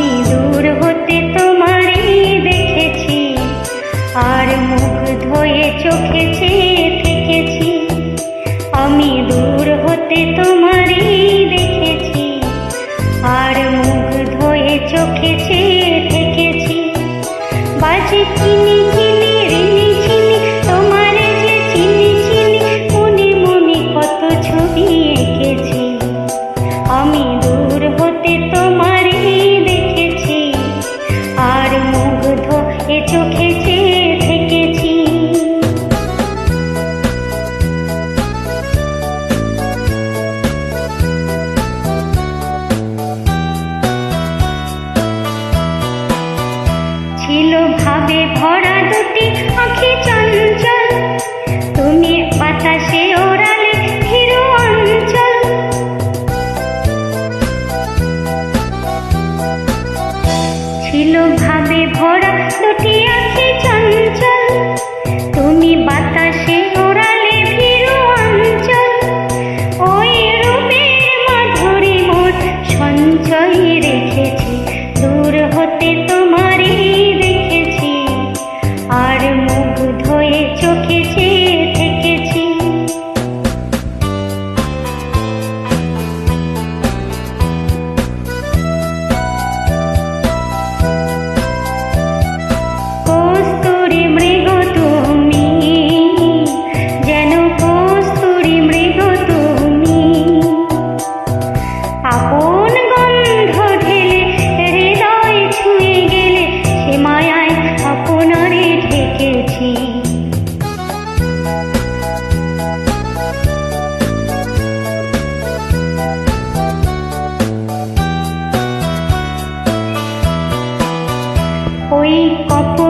আমি হতে তোমারে দেখেছি। আর মুখ ধোয়ে চোখে চেয়ে থেকেছি। আমি দূর হতে তোমারে দেখেছি। আর মুখ ধোয়ে চোখে চেয়ে থেকেছি। বাজে চিনি ভরা দুটি আঁখি চঞ্চল। তুমি বাতাসে ওড়ালে ধীর অঞ্চল। ছিল ভাবে ভরা দুটি আঁখি চঞ্চল। তুমি বাতাসে ওড়ালে ধীর অঞ্চল। রেখেছি ওই কপলে